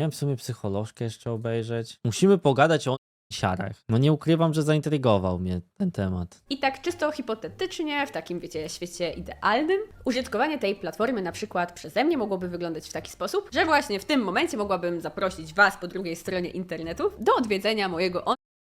Miałem w sumie psycholożkę jeszcze obejrzeć. Musimy pogadać o siarach. No nie ukrywam, że zaintrygował mnie ten temat. I tak czysto hipotetycznie, w takim wiecie, świecie idealnym, użytkowanie tej platformy na przykład przeze mnie mogłoby wyglądać w taki sposób, że właśnie w tym momencie mogłabym zaprosić Was po drugiej stronie internetu do odwiedzenia mojego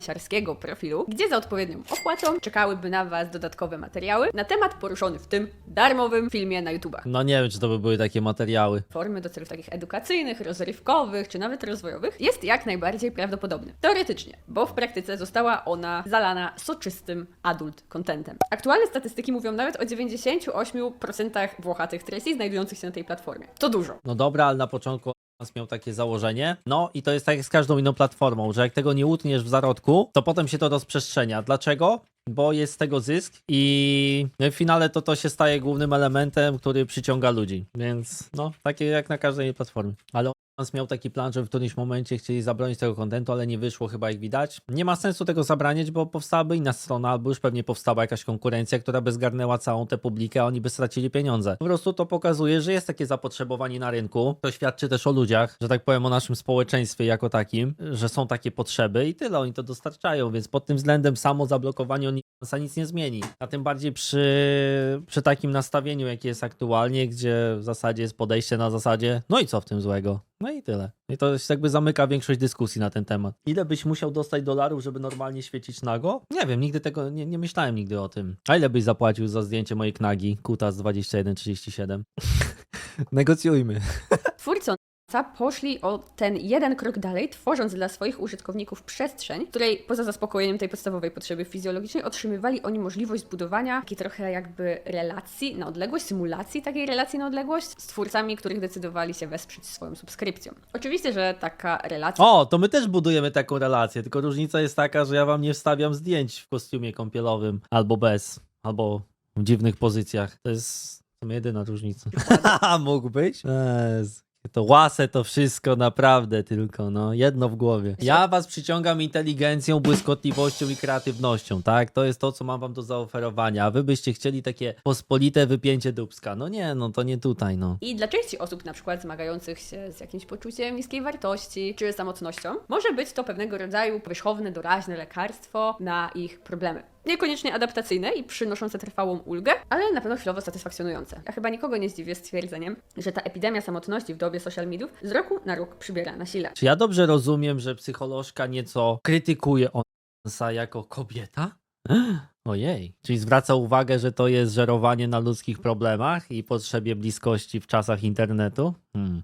siarskiego profilu, gdzie za odpowiednią opłatą czekałyby na Was dodatkowe materiały na temat poruszony w tym darmowym filmie na YouTubach. No nie wiem, czy to by były takie materiały. Formy do celów takich edukacyjnych, rozrywkowych czy nawet rozwojowych jest jak najbardziej prawdopodobny. Teoretycznie, bo w praktyce została ona zalana soczystym adult contentem. Aktualne statystyki mówią nawet o 98% włochatych treści znajdujących się na tej platformie. To dużo. No dobra, ale na początku miał takie założenie. No i to jest tak jak z każdą inną platformą, że jak tego nie utniesz w zarodku, to potem się to rozprzestrzenia. Dlaczego? Bo jest z tego zysk i w finale to to się staje głównym elementem, który przyciąga ludzi. Więc no, takie jak na każdej platformie. Ale miał taki plan, że w którymś momencie chcieli zabronić tego kontentu, ale nie wyszło chyba jak widać. Nie ma sensu tego zabraniać, bo powstałaby inna strona, albo już pewnie powstała jakaś konkurencja, która by zgarnęła całą tę publikę, a oni by stracili pieniądze. Po prostu to pokazuje, że jest takie zapotrzebowanie na rynku. To świadczy też o ludziach, że tak powiem o naszym społeczeństwie jako takim, że są takie potrzeby i tyle, oni to dostarczają, więc pod tym względem samo zablokowanie OnlyFansa nic nie zmieni. A tym bardziej przy, przy takim nastawieniu, jakie jest aktualnie, gdzie w zasadzie jest podejście na zasadzie, no i co w tym złego? No i tyle. I to jakby zamyka większość dyskusji na ten temat. Ile byś musiał dostać dolarów, żeby normalnie świecić nago? Nie wiem, nigdy tego, nie, nie myślałem nigdy o tym. A ile byś zapłacił za zdjęcie mojej knagi? Kutas 2137. Negocjujmy. OnlyFansa poszli o ten jeden krok dalej, tworząc dla swoich użytkowników przestrzeń, w której poza zaspokojeniem tej podstawowej potrzeby fizjologicznej otrzymywali oni możliwość zbudowania takiej trochę jakby relacji na odległość, symulacji takiej relacji na odległość z twórcami, których decydowali się wesprzeć swoją subskrypcją. Oczywiście, że taka relacja O, to my też budujemy taką relację, tylko różnica jest taka, że ja wam nie wstawiam zdjęć w kostiumie kąpielowym, albo bez, albo w dziwnych pozycjach. To jest w sumie jedyna różnica. Mógł być? Jezu. To łase to wszystko naprawdę tylko, no, jedno w głowie. Ja was przyciągam inteligencją, błyskotliwością i kreatywnością, tak? To jest to, co mam wam do zaoferowania, a wy byście chcieli takie pospolite wypięcie dubska. No nie, no to nie tutaj, no. I dla części osób, na przykład zmagających się z jakimś poczuciem niskiej wartości czy samotnością, może być to pewnego rodzaju powierzchowne, doraźne lekarstwo na ich problemy. Niekoniecznie adaptacyjne i przynoszące trwałą ulgę, ale na pewno chwilowo satysfakcjonujące. Ja chyba nikogo nie zdziwię stwierdzeniem, że ta epidemia samotności w dobie social mediów z roku na rok przybiera na sile. Czy ja dobrze rozumiem, że psycholożka nieco krytykuje Onsa jako kobieta? Ojej, czyli zwraca uwagę, że to jest żerowanie na ludzkich problemach i potrzebie bliskości w czasach internetu?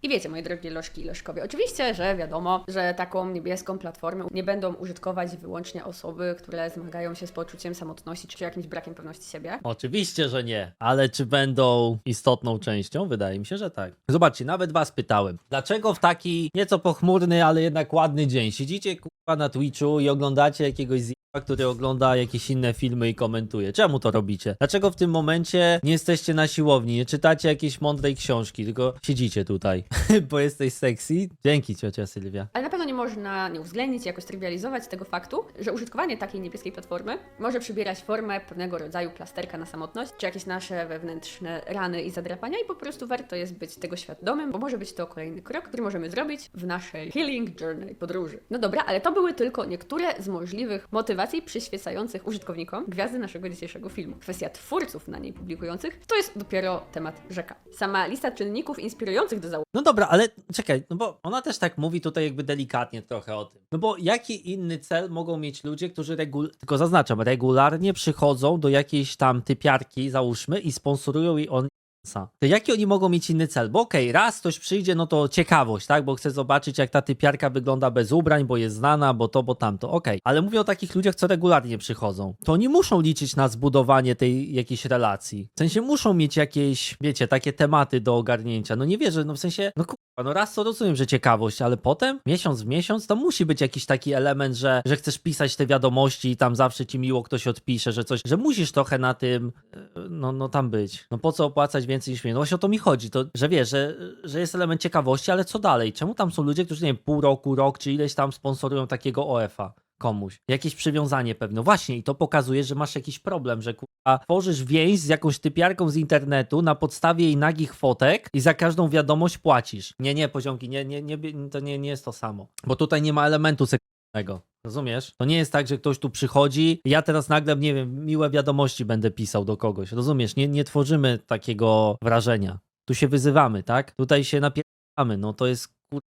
I wiecie, moje drogie lożki i lożkowie, oczywiście, że wiadomo, że taką niebieską platformę nie będą użytkować wyłącznie osoby, które zmagają się z poczuciem samotności czy jakimś brakiem pewności siebie. Oczywiście, że nie, ale czy będą istotną częścią? Wydaje mi się, że tak. Zobaczcie, nawet was pytałem, dlaczego w taki nieco pochmurny, ale jednak ładny dzień siedzicie kurwa na Twitchu i oglądacie jakiegoś zjeba, który ogląda jakieś inne filmy i komentuje. Czemu to robicie? Dlaczego w tym momencie nie jesteście na siłowni, nie czytacie jakiejś mądrej książki, tylko siedzicie tutaj, bo jesteś sexy? Dzięki ciocia Sylwia. Ale na pewno nie można nie uwzględnić, jakoś trywializować tego faktu, że użytkowanie takiej niebieskiej platformy może przybierać formę pewnego rodzaju plasterka na samotność, czy jakieś nasze wewnętrzne rany i zadrapania i po prostu warto jest być tego świadomym, bo może być to kolejny krok, który możemy zrobić w naszej healing journey podróży. No dobra, ale to były tylko niektóre z możliwych motywacji przyświecających użytkownikom gwiazdy naszego dzisiejszego filmu. Kwestia twórców na niej publikujących to jest dopiero temat rzeka. Sama lista czynników inspirujących do założenia No dobra, ale czekaj, no bo ona też tak mówi tutaj jakby delikatnie trochę o tym. No bo jaki inny cel mogą mieć ludzie, którzy tylko zaznaczam, regularnie przychodzą do jakiejś tam typiarki, załóżmy, i sponsorują jej on to jaki oni mogą mieć inny cel? Bo okej, raz ktoś przyjdzie, no to ciekawość, tak? Bo chce zobaczyć, jak ta typiarka wygląda bez ubrań, bo jest znana, bo to, bo tamto. Okej, ale mówię o takich ludziach, co regularnie przychodzą. To oni muszą liczyć na zbudowanie tej jakiejś relacji. W sensie muszą mieć jakieś, wiecie, takie tematy do ogarnięcia. No nie wierzę, no w sensie, no no raz to rozumiem, że ciekawość, ale potem, miesiąc w miesiąc, to musi być jakiś taki element, że, że chcesz pisać te wiadomości i tam zawsze ci miło ktoś odpisze, że coś, że musisz trochę na tym, e, no, no tam być. No po co opłacać więcej niż mnie? No właśnie o to mi chodzi, to, że wiesz, że, że jest element ciekawości, ale co dalej? Czemu tam są ludzie, którzy, nie wiem, pół roku, rok, czy ileś tam sponsorują takiego OF-a? komuś. Jakieś przywiązanie pewne. Właśnie, i to pokazuje, że masz jakiś problem, że a tworzysz więź z jakąś typiarką z internetu na podstawie jej nagich fotek i za każdą wiadomość płacisz. Nie, nie, poziomki, nie, nie, nie, to nie, nie jest to samo. Bo tutaj nie ma elementu seksualnego. Rozumiesz? To nie jest tak, że ktoś tu przychodzi, ja teraz nagle, nie wiem, miłe wiadomości będę pisał do kogoś. Rozumiesz? Nie, nie tworzymy takiego wrażenia. Tu się wyzywamy, tak? Tutaj się napierdamy. No to jest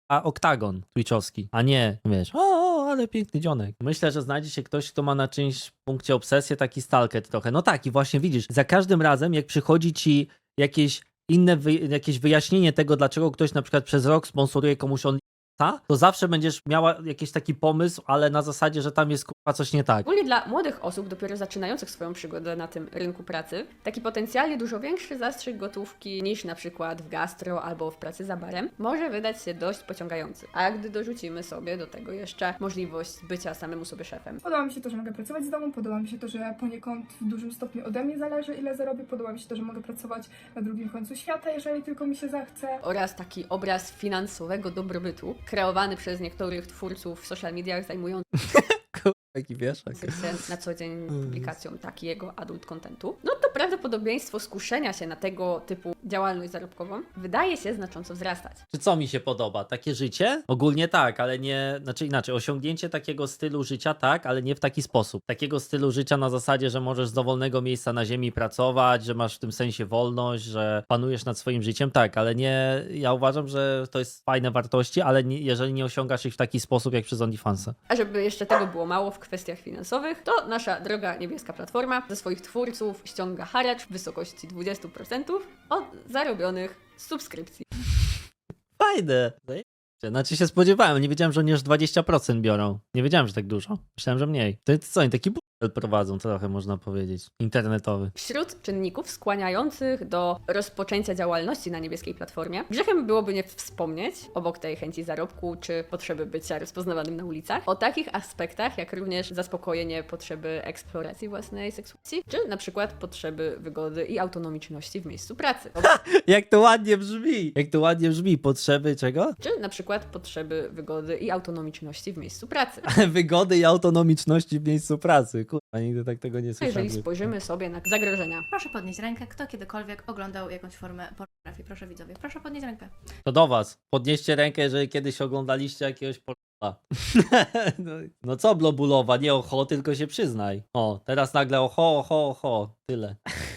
oktagon twitchowski, a nie, wiesz, o, o, ale piękny dzionek. Myślę, że znajdzie się ktoś, kto ma na czymś punkcie obsesję, taki stalker trochę. No tak, i właśnie widzisz, za każdym razem, jak przychodzi ci jakieś inne, wy, jakieś wyjaśnienie tego, dlaczego ktoś na przykład przez rok sponsoruje komuś on to zawsze będziesz miała jakiś taki pomysł, ale na zasadzie, że tam jest kurwa coś nie tak. Szczególnie dla młodych osób, dopiero zaczynających swoją przygodę na tym rynku pracy, taki potencjalnie dużo większy zastrzyk gotówki niż na przykład w gastro albo w pracy za barem może wydać się dość pociągający. A gdy dorzucimy sobie do tego jeszcze możliwość bycia samemu sobie szefem, Podoba mi się to, że mogę pracować z domu, podoba mi się to, że poniekąd w dużym stopniu ode mnie zależy, ile zarobię, podoba mi się to, że mogę pracować na drugim końcu świata, jeżeli tylko mi się zachce. oraz taki obraz finansowego dobrobytu kreowany przez niektórych twórców w social mediach zajmujących Taki wieszak. się na co dzień publikacją takiego adult contentu, no to prawdopodobieństwo skuszenia się na tego typu działalność zarobkową wydaje się znacząco wzrastać. Czy co mi się podoba? Takie życie? Ogólnie tak, ale nie, znaczy inaczej, osiągnięcie takiego stylu życia tak, ale nie w taki sposób. Takiego stylu życia na zasadzie, że możesz z dowolnego miejsca na ziemi pracować, że masz w tym sensie wolność, że panujesz nad swoim życiem, tak, ale nie, ja uważam, że to jest fajne wartości, ale nie, jeżeli nie osiągasz ich w taki sposób jak przez OnlyFansa. A żeby jeszcze tego było mało w kwestiach finansowych, to nasza droga niebieska platforma ze swoich twórców ściąga haracz w wysokości 20% od zarobionych subskrypcji. Fajne! Znaczy się spodziewałem, nie wiedziałem, że oni już 20% biorą. Nie wiedziałem, że tak dużo. Myślałem, że mniej. To co, oni taki prowadzą trochę, można powiedzieć. Internetowy. Wśród czynników skłaniających do rozpoczęcia działalności na niebieskiej platformie, grzechem byłoby nie wspomnieć, obok tej chęci zarobku czy potrzeby bycia rozpoznawanym na ulicach, o takich aspektach jak również zaspokojenie potrzeby eksploracji własnej seksualności, czy na przykład potrzeby wygody i autonomiczności w miejscu pracy. Jak to ładnie brzmi! Jak to ładnie brzmi. Potrzeby czego? Czy na przykład potrzeby wygody i autonomiczności w miejscu pracy. Wygody i autonomiczności w miejscu pracy. Kurwa, nigdy tak tego nie słyszałem. jeżeli spojrzymy sobie na zagrożenia, Proszę podnieść rękę, kto kiedykolwiek oglądał jakąś formę pornografii. Proszę widzowie, proszę podnieść rękę. To do was. Podnieście rękę, jeżeli kiedyś oglądaliście jakiegoś pornola. no, no co blobulowa, nie oho, tylko się przyznaj. O, teraz nagle oho, oho, oho. Tyle.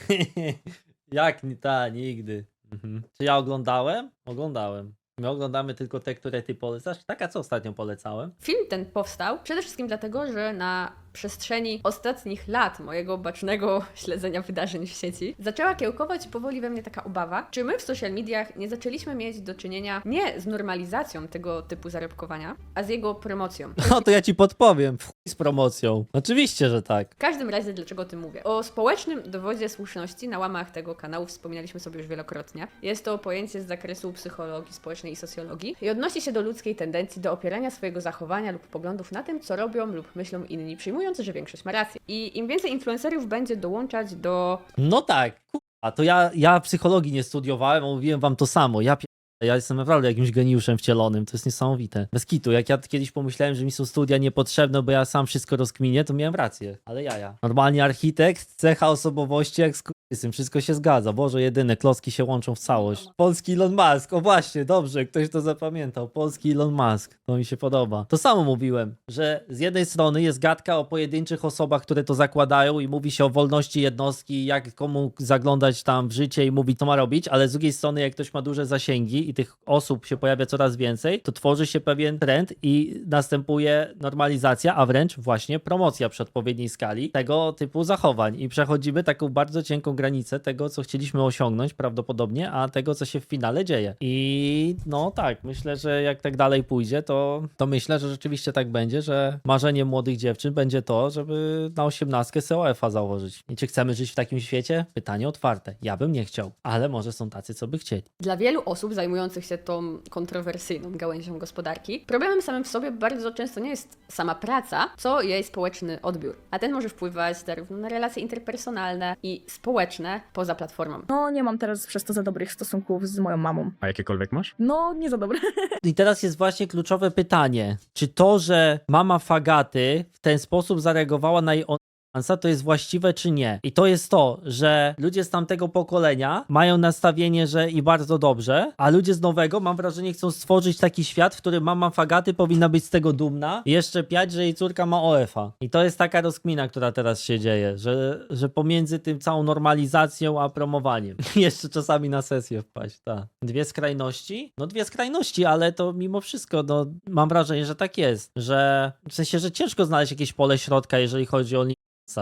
Jak ni ta, nigdy. Mhm. Czy ja oglądałem? Oglądałem. My oglądamy tylko te, które ty polecasz. Tak, a co ostatnio polecałem? Film ten powstał przede wszystkim dlatego, że na przestrzeni ostatnich lat mojego bacznego śledzenia wydarzeń w sieci zaczęła kiełkować powoli we mnie taka obawa, czy my w social mediach nie zaczęliśmy mieć do czynienia nie z normalizacją tego typu zarobkowania, a z jego promocją. No to ja ci podpowiem. W chuj z promocją. Oczywiście, że tak. W każdym razie, dlaczego o tym mówię? O społecznym dowodzie słuszności na łamach tego kanału wspominaliśmy sobie już wielokrotnie. Jest to pojęcie z zakresu psychologii społecznej i socjologii i odnosi się do ludzkiej tendencji do opierania swojego zachowania lub poglądów na tym, co robią lub myślą inni, przyjmując, że większość ma rację. I im więcej influencerów będzie dołączać do No tak, a to ja, ja psychologii nie studiowałem, a mówiłem wam to samo. Ja, ja jestem naprawdę jakimś geniuszem wcielonym, to jest niesamowite. Bez kitu, jak ja kiedyś pomyślałem, że mi są studia niepotrzebne, bo ja sam wszystko rozkminię, to miałem rację, ale ja, ja. Normalnie architekt, cecha osobowości, jak z tym wszystko się zgadza. Boże, jedyne, klocki się łączą w całość. Polski Elon Musk, o właśnie, dobrze, ktoś to zapamiętał. Polski Elon Musk, to mi się podoba. To samo mówiłem, że z jednej strony jest gadka o pojedynczych osobach, które to zakładają i mówi się o wolności jednostki, jak komu zaglądać tam w życie i mówić, co ma robić, ale z drugiej strony, jak ktoś ma duże zasięgi i tych osób się pojawia coraz więcej, to tworzy się pewien trend i następuje normalizacja, a wręcz właśnie promocja przy odpowiedniej skali tego typu zachowań i przechodzimy taką bardzo cienką granicę tego, co chcieliśmy osiągnąć prawdopodobnie, a tego, co się w finale dzieje. I no tak, myślę, że jak tak dalej pójdzie, to, to myślę, że rzeczywiście tak będzie, że marzeniem młodych dziewczyn będzie to, żeby na osiemnastkę COF-a założyć. I czy chcemy żyć w takim świecie? Pytanie otwarte. Ja bym nie chciał, ale może są tacy, co by chcieli. Dla wielu osób zajmujących się tą kontrowersyjną gałęzią gospodarki, problemem samym w sobie bardzo często nie jest sama praca, co jej społeczny odbiór. A ten może wpływać zarówno na relacje interpersonalne i społeczne poza platformą. No, nie mam teraz przez to za dobrych stosunków z moją mamą. A jakiekolwiek masz? No, nie za dobre. I teraz jest właśnie kluczowe pytanie. Czy to, że mama Fagaty w ten sposób zareagowała na jej OnlyFansa, to jest właściwe czy nie. I to jest to, że ludzie z tamtego pokolenia mają nastawienie, że i bardzo dobrze, a ludzie z nowego, mam wrażenie, chcą stworzyć taki świat, w którym mama Fagaty powinna być z tego dumna i jeszcze piać, że jej córka ma OF-a. I to jest taka rozkmina, która teraz się dzieje, że, że pomiędzy tym całą normalizacją a promowaniem. jeszcze czasami na sesję wpaść, tak. Dwie skrajności? No dwie skrajności, ale to mimo wszystko, no mam wrażenie, że tak jest, że w sensie, że ciężko znaleźć jakieś pole środka, jeżeli chodzi o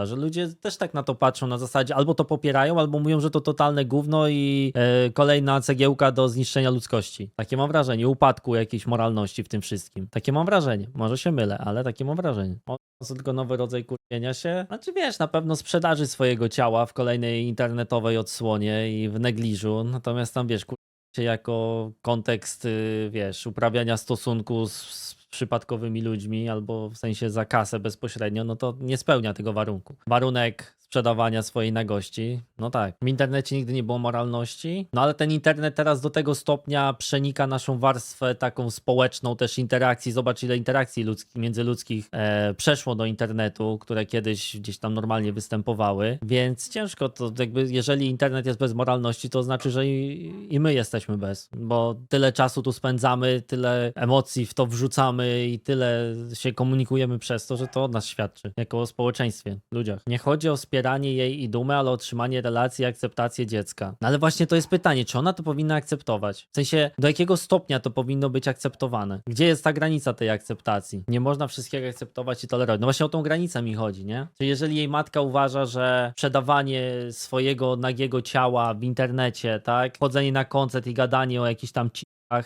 że ludzie też tak na to patrzą na zasadzie albo to popierają, albo mówią, że to totalne gówno i e, kolejna cegiełka do zniszczenia ludzkości. Takie mam wrażenie, upadku jakiejś moralności w tym wszystkim. Takie mam wrażenie. Może się mylę, ale takie mam wrażenie. To tylko nowy rodzaj kurwienia się. Znaczy wiesz, na pewno sprzedaży swojego ciała w kolejnej internetowej odsłonie i w negliżu, natomiast tam wiesz, kur- jako kontekst, y, wiesz, uprawiania stosunku z przypadkowymi ludźmi albo w sensie za kasę bezpośrednio, no to nie spełnia tego warunku. Warunek sprzedawania swojej nagości, no tak. W internecie nigdy nie było moralności, no ale ten internet teraz do tego stopnia przenika naszą warstwę taką społeczną też interakcji. Zobacz ile interakcji ludzki, międzyludzkich e, przeszło do internetu, które kiedyś gdzieś tam normalnie występowały, więc ciężko to jakby, jeżeli internet jest bez moralności, to znaczy, że i, i my jesteśmy bez, bo tyle czasu tu spędzamy, tyle emocji w to wrzucamy i tyle się komunikujemy przez to, że to od nas świadczy, jako o społeczeństwie, ludziach. Nie chodzi o wspieranie jej i dumę, ale otrzymanie relacji i akceptację dziecka. No ale właśnie to jest pytanie, czy ona to powinna akceptować? W sensie, do jakiego stopnia to powinno być akceptowane? Gdzie jest ta granica tej akceptacji? Nie można wszystkiego akceptować i tolerować. No właśnie o tą granicę mi chodzi, nie? Czyli jeżeli jej matka uważa, że sprzedawanie swojego nagiego ciała w internecie, tak? Chodzenie na koncert i gadanie o jakichś tam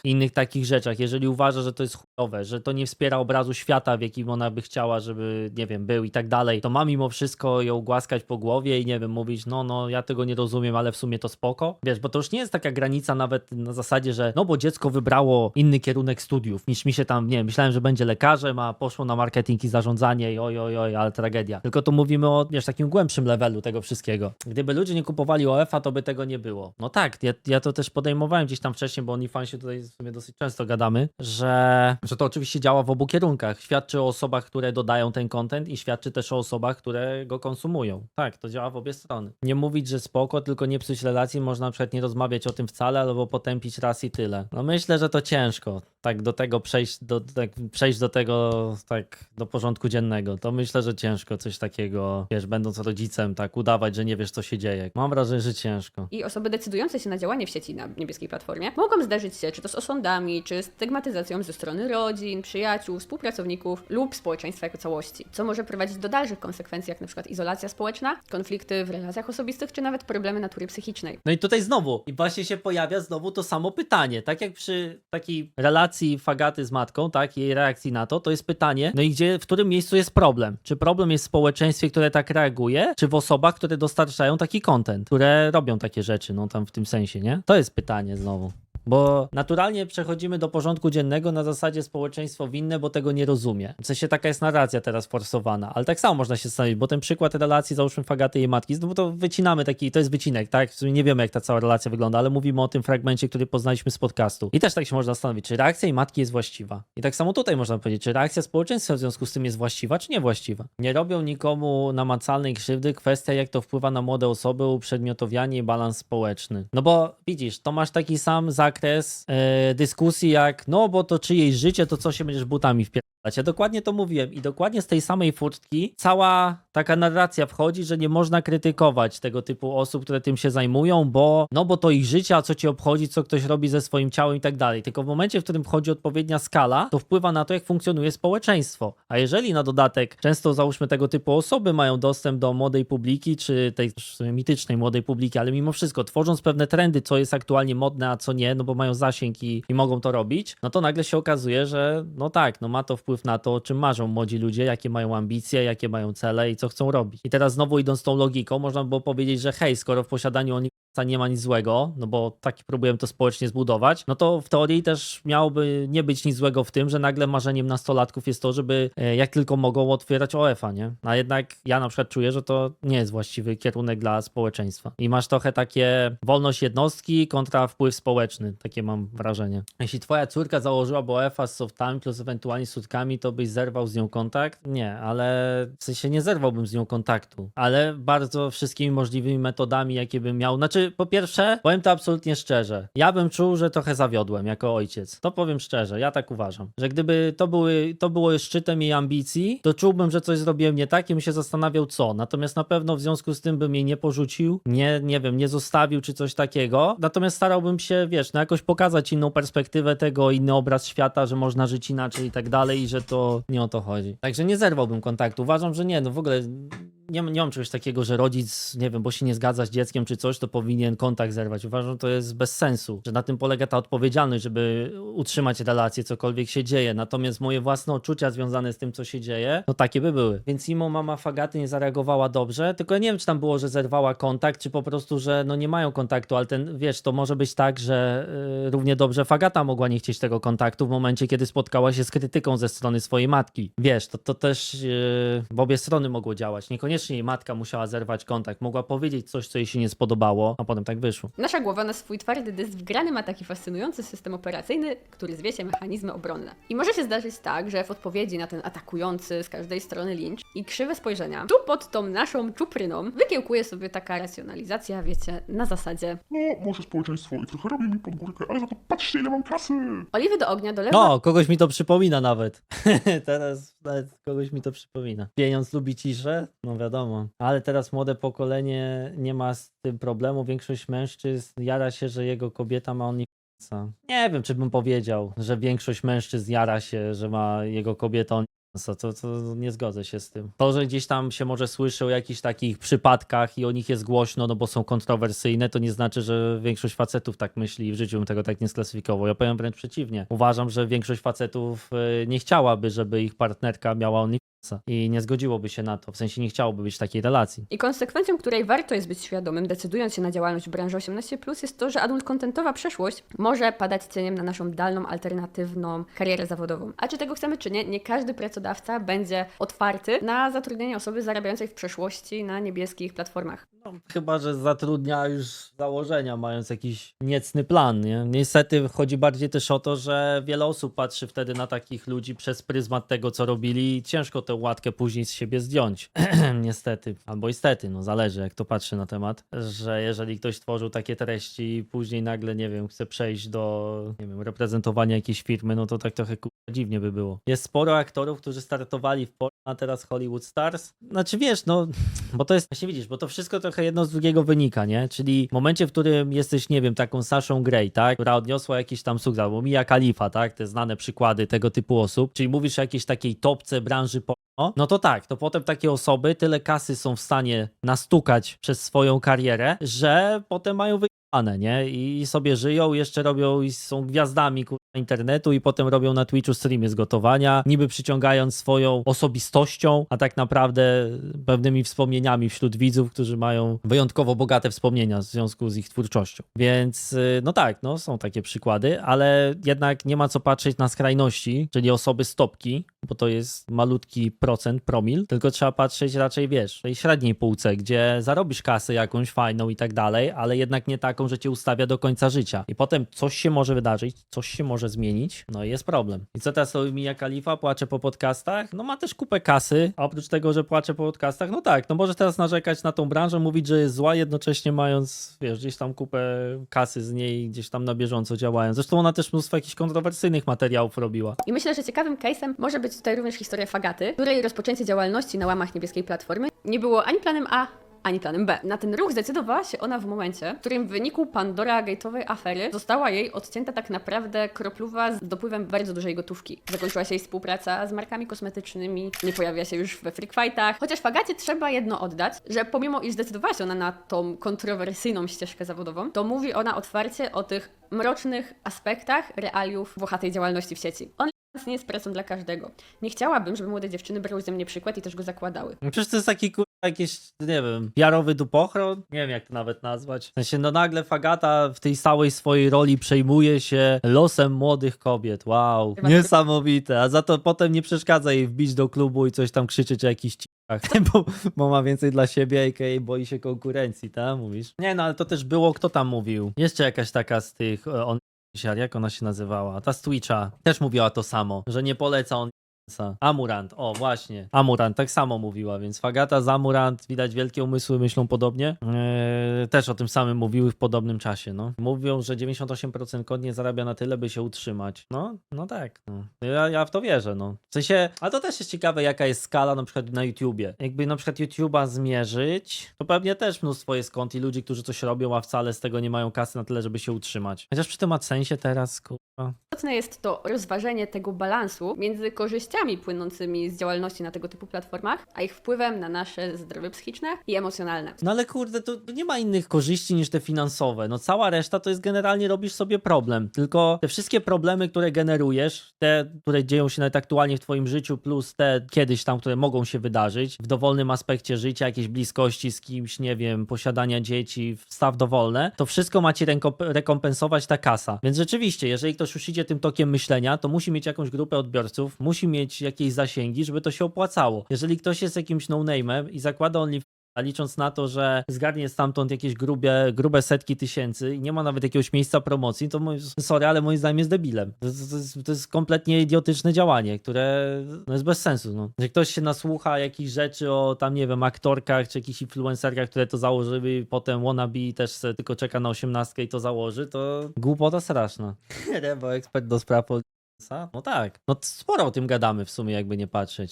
i innych takich rzeczach, jeżeli uważa, że to jest chujowe, że to nie wspiera obrazu świata, w jakim ona by chciała, żeby, nie wiem, był i tak dalej, to ma mimo wszystko ją głaskać po głowie i nie wiem, mówić, no, no, ja tego nie rozumiem, ale w sumie to spoko. Wiesz, bo to już nie jest taka granica nawet na zasadzie, że no bo dziecko wybrało inny kierunek studiów niż mi się tam, nie wiem, myślałem, że będzie lekarzem, a poszło na marketing i zarządzanie i oj, oj, oj, ale tragedia. Tylko tu mówimy o, wiesz, takim głębszym levelu tego wszystkiego. Gdyby ludzie nie kupowali OF-a, to by tego nie było. No tak, ja, ja to też podejmowałem gdzieś tam wcześniej, bo OnlyFansie tutaj w sumie dosyć często gadamy, że, że to oczywiście działa w obu kierunkach. Świadczy o osobach, które dodają ten content i świadczy też o osobach, które go konsumują. Tak, to działa w obie strony. Nie mówić, że spoko, tylko nie psuć relacji, można na przykład nie rozmawiać o tym wcale, albo potępić raz i tyle. No myślę, że to ciężko, tak do tego przejść, do, tak, przejść do tego, tak do porządku dziennego. To myślę, że ciężko coś takiego, wiesz, będąc rodzicem, tak udawać, że nie wiesz, co się dzieje. Mam wrażenie, że ciężko. I osoby decydujące się na działanie w sieci na niebieskiej platformie mogą zderzyć się czy to z osądami, czy stygmatyzacją ze strony rodzin, przyjaciół, współpracowników lub społeczeństwa jako całości, co może prowadzić do dalszych konsekwencji, jak na przykład izolacja społeczna, konflikty w relacjach osobistych, czy nawet problemy natury psychicznej. No i tutaj znowu, i właśnie się pojawia znowu to samo pytanie. Tak jak przy takiej relacji Fagaty z matką, tak, jej reakcji na to, to jest pytanie, no i gdzie, w którym miejscu jest problem? Czy problem jest w społeczeństwie, które tak reaguje, czy w osobach, które dostarczają taki content, które robią takie rzeczy, no tam w tym sensie, nie? To jest pytanie znowu. Bo naturalnie przechodzimy do porządku dziennego na zasadzie społeczeństwo winne, bo tego nie rozumie. W sensie taka jest narracja teraz forsowana, ale tak samo można się zastanowić, bo ten przykład relacji załóżmy Fagaty i matki, no bo to wycinamy taki, to jest wycinek, tak? W sumie nie wiemy jak ta cała relacja wygląda, ale mówimy o tym fragmencie, który poznaliśmy z podcastu. I też tak się można zastanowić, czy reakcja jej matki jest właściwa. I tak samo tutaj można powiedzieć, czy reakcja społeczeństwa w związku z tym jest właściwa, czy niewłaściwa. Nie robią nikomu namacalnej krzywdy, kwestia jak to wpływa na młode osoby, uprzedmiotowianie i balans społeczny. No bo widzisz, to masz taki sam zakres e, dyskusji jak, no bo to czyjeś życie, to co się będziesz butami wpierdalać. Ja dokładnie to mówiłem i dokładnie z tej samej furtki cała taka narracja wchodzi, że nie można krytykować tego typu osób, które tym się zajmują, bo no bo to ich życie, a co ci obchodzi, co ktoś robi ze swoim ciałem i tak dalej. Tylko w momencie, w którym wchodzi odpowiednia skala, to wpływa na to, jak funkcjonuje społeczeństwo. A jeżeli na dodatek często załóżmy tego typu osoby mają dostęp do młodej publiki, czy tej mitycznej młodej publiki, ale mimo wszystko tworząc pewne trendy, co jest aktualnie modne, a co nie, no bo mają zasięg i, i mogą to robić, no to nagle się okazuje, że no tak, no ma to wpływ na to, o czym marzą młodzi ludzie, jakie mają ambicje, jakie mają cele i co chcą robić. I teraz znowu idąc tą logiką, można by było powiedzieć, że hej, skoro w posiadaniu oni nie ma nic złego, no bo tak próbuję to społecznie zbudować, no to w teorii też miałoby nie być nic złego w tym, że nagle marzeniem nastolatków jest to, żeby e, jak tylko mogą otwierać OF-a, nie? A jednak ja na przykład czuję, że to nie jest właściwy kierunek dla społeczeństwa. I masz trochę takie wolność jednostki kontra wpływ społeczny, takie mam wrażenie. Jeśli twoja córka założyłaby OF-a z softami plus ewentualnie sutkami, to byś zerwał z nią kontakt? Nie, ale w sensie nie zerwałbym z nią kontaktu, ale bardzo wszystkimi możliwymi metodami, jakie bym miał. Znaczy, po pierwsze, powiem to absolutnie szczerze. Ja bym czuł, że trochę zawiodłem jako ojciec. To powiem szczerze, ja tak uważam. Że gdyby to, były, to było szczytem jej ambicji, to czułbym, że coś zrobiłem nie tak i bym się zastanawiał co. Natomiast na pewno w związku z tym bym jej nie porzucił, nie, nie wiem, nie zostawił czy coś takiego. Natomiast starałbym się, wiesz, no jakoś pokazać inną perspektywę tego, inny obraz świata, że można żyć inaczej i tak dalej i że to nie o to chodzi. Także nie zerwałbym kontaktu. Uważam, że nie, no w ogóle nie, nie mam czegoś takiego, że rodzic, nie wiem, bo się nie zgadza z dzieckiem czy coś, to powinien kontakt zerwać. Uważam, że to jest bez sensu, że na tym polega ta odpowiedzialność, żeby utrzymać relacje, cokolwiek się dzieje. Natomiast moje własne odczucia związane z tym, co się dzieje, no takie by były. Więc Imo mama Fagaty nie zareagowała dobrze, tylko ja nie wiem, czy tam było, że zerwała kontakt, czy po prostu, że no nie mają kontaktu, ale ten, wiesz, to może być tak, że y, równie dobrze Fagata mogła nie chcieć tego kontaktu w momencie, kiedy spotkała się z krytyką ze strony swojej matki. Wiesz, to, to też yy, w obie strony mogło działać. Niekoniecznie jej matka musiała zerwać kontakt, mogła powiedzieć coś, co jej się nie spodobało, a potem tak wyszło. Nasza głowa na swój twardy dysk wgrany ma taki fascynujący system operacyjny, który zwie się mechanizmy obronne. I może się zdarzyć tak, że w odpowiedzi na ten atakujący z każdej strony lincz i krzywe spojrzenia, tu pod tą naszą czupryną wykiełkuje sobie taka racjonalizacja, wiecie, na zasadzie No, może społeczeństwo i trochę robi mi pod górkę, ale za to patrzcie ile mam kasy! oliwy do ognia dolewa No, kogoś mi to przypomina nawet. teraz nawet kogoś mi to przypomina. Pieniądz lubi ciszę? No wiadomo. Ale teraz młode pokolenie nie ma z tym problemu. Większość mężczyzn jara się, że jego kobieta ma OnlyFansa. Nie wiem, czy bym powiedział, że większość mężczyzn jara się, że ma jego kobieta OnlyFansa. To, to nie zgodzę się z tym. To, że gdzieś tam się może słyszy o jakichś takich przypadkach i o nich jest głośno, no bo są kontrowersyjne, to nie znaczy, że większość facetów tak myśli i w życiu bym tego tak nie sklasyfikował. Ja powiem wręcz przeciwnie. Uważam, że większość facetów y, nie chciałaby, żeby ich partnerka miała i nie zgodziłoby się na to, w sensie nie chciałoby być takiej relacji. I konsekwencją, której warto jest być świadomym, decydując się na działalność w branży 18+, jest to, że adult contentowa przeszłość może padać cieniem na naszą dalną, alternatywną karierę zawodową. A czy tego chcemy, czy nie, nie każdy pracodawca będzie otwarty na zatrudnienie osoby zarabiającej w przeszłości na niebieskich platformach. No, chyba, że zatrudnia już z założenia, mając jakiś niecny plan, nie? Niestety chodzi bardziej też o to, że wiele osób patrzy wtedy na takich ludzi przez pryzmat tego, co robili i ciężko łatkę później z siebie zdjąć. Niestety. Albo istety, no zależy jak to patrzy na temat, że jeżeli ktoś tworzył takie treści i później nagle, nie wiem, chce przejść do, nie wiem, reprezentowania jakiejś firmy, no to tak trochę dziwnie by było. Jest sporo aktorów, którzy startowali w porno, a teraz Hollywood Stars. Znaczy wiesz, no, bo to jest, właśnie widzisz, bo to wszystko trochę jedno z drugiego wynika, nie? Czyli w momencie, w którym jesteś, nie wiem, taką Saszą Grey, tak? Która odniosła jakiś tam sukces, albo Mia Khalifa, tak? Te znane przykłady tego typu osób. Czyli mówisz o jakiejś takiej topce branży porno, no to tak, to potem takie osoby tyle kasy są w stanie nastukać przez swoją karierę, że potem mają wyjebane, nie? I sobie żyją, jeszcze robią i są gwiazdami kurwa, internetu i potem robią na Twitchu streamy z gotowania, niby przyciągając swoją osobistością, a tak naprawdę pewnymi wspomnieniami wśród widzów, którzy mają wyjątkowo bogate wspomnienia w związku z ich twórczością. Więc y, no tak, no są takie przykłady, ale jednak nie ma co patrzeć na skrajności, czyli osoby stopki, bo to jest malutki procent, promil, tylko trzeba patrzeć raczej, wiesz, tej średniej półce, gdzie zarobisz kasę jakąś fajną i tak dalej, ale jednak nie taką, że cię ustawia do końca życia. I potem coś się może wydarzyć, coś się może zmienić, no i jest problem. I co teraz robi Mia Khalifa? Płacze po podcastach? No ma też kupę kasy, a oprócz tego, że płacze po podcastach, no tak, no może teraz narzekać na tą branżę, mówić, że jest zła, jednocześnie mając, wiesz, gdzieś tam kupę kasy z niej, gdzieś tam na bieżąco działając. Zresztą ona też mnóstwo jakichś kontrowersyjnych materiałów robiła. I myślę, że ciekawym case'em może być tutaj również historia Fagaty, której rozpoczęcie działalności na łamach niebieskiej platformy nie było ani planem A, ani planem B. Na ten ruch zdecydowała się ona w momencie, w którym w wyniku Pandora Gate'owej afery została jej odcięta tak naprawdę kropluwa z dopływem bardzo dużej gotówki. Zakończyła się jej współpraca z markami kosmetycznymi, nie pojawia się już we freak fightach. Chociaż Fagacie trzeba jedno oddać, że pomimo iż zdecydowała się ona na tą kontrowersyjną ścieżkę zawodową, to mówi ona otwarcie o tych mrocznych aspektach realiów włochatej działalności w sieci. On nie jest pracą dla każdego. Nie chciałabym, żeby młode dziewczyny brały ze mnie przykład i też go zakładały. No Przecież to jest taki. Jakiś, nie wiem, jarowy dupochron? Nie wiem, jak to nawet nazwać. W sensie, no nagle Fagata w tej całej swojej roli przejmuje się losem młodych kobiet. Wow, Chyba- niesamowite. A za to potem nie przeszkadza jej wbić do klubu i coś tam krzyczeć o jakichś cicach, bo, bo ma więcej dla siebie, a.k.a. boi się konkurencji, tak? Mówisz? Nie, no ale to też było, kto tam mówił? Jeszcze jakaś taka z tych, e, on, jak ona się nazywała? Ta z Twitcha też mówiła to samo, że nie poleca on Amurant, o właśnie. Amurant tak samo mówiła, więc Fagata z widać wielkie umysły myślą podobnie. Eee, też o tym samym mówiły w podobnym czasie, no. Mówią, że 98% kod nie zarabia na tyle, by się utrzymać. No, no tak. No. Ja, ja w to wierzę, no. W sensie, a to też jest ciekawe, jaka jest skala na przykład na YouTubie. Jakby na przykład YouTuba zmierzyć, to pewnie też mnóstwo jest kont i ludzi, którzy coś robią, a wcale z tego nie mają kasy na tyle, żeby się utrzymać. Chociaż przy tym AdSensie teraz, kurwa, Istotne jest to rozważenie tego balansu między korzyściami płynącymi z działalności na tego typu platformach, a ich wpływem na nasze zdrowie psychiczne i emocjonalne. No ale kurde, to nie ma innych korzyści niż te finansowe. No cała reszta to jest generalnie robisz sobie problem. Tylko te wszystkie problemy, które generujesz, te, które dzieją się nawet aktualnie w twoim życiu, plus te kiedyś tam, które mogą się wydarzyć w dowolnym aspekcie życia, jakiejś bliskości z kimś, nie wiem, posiadania dzieci, wstaw dowolne, to wszystko ma ci ręko- rekompensować ta kasa. Więc rzeczywiście, jeżeli ktoś już idzie tym tokiem myślenia, to musi mieć jakąś grupę odbiorców, musi mieć jakieś zasięgi, żeby to się opłacało. Jeżeli ktoś jest jakimś no-name'em i zakłada only a licząc na to, że zgarnie stamtąd jakieś grubie, grube setki tysięcy i nie ma nawet jakiegoś miejsca promocji, to moi- sorry, ale moim zdaniem jest debilem. To, to, jest, to jest kompletnie idiotyczne działanie, które no, jest bez sensu. No. Że ktoś się nasłucha jakichś rzeczy o tam, nie wiem, aktorkach czy jakichś influencerkach, które to założyły i potem wannabe też tylko czeka na osiemnastkę i to założy, to głupota straszna. Rebo, ekspert do spraw No tak, no sporo o tym gadamy w sumie, jakby nie patrzeć.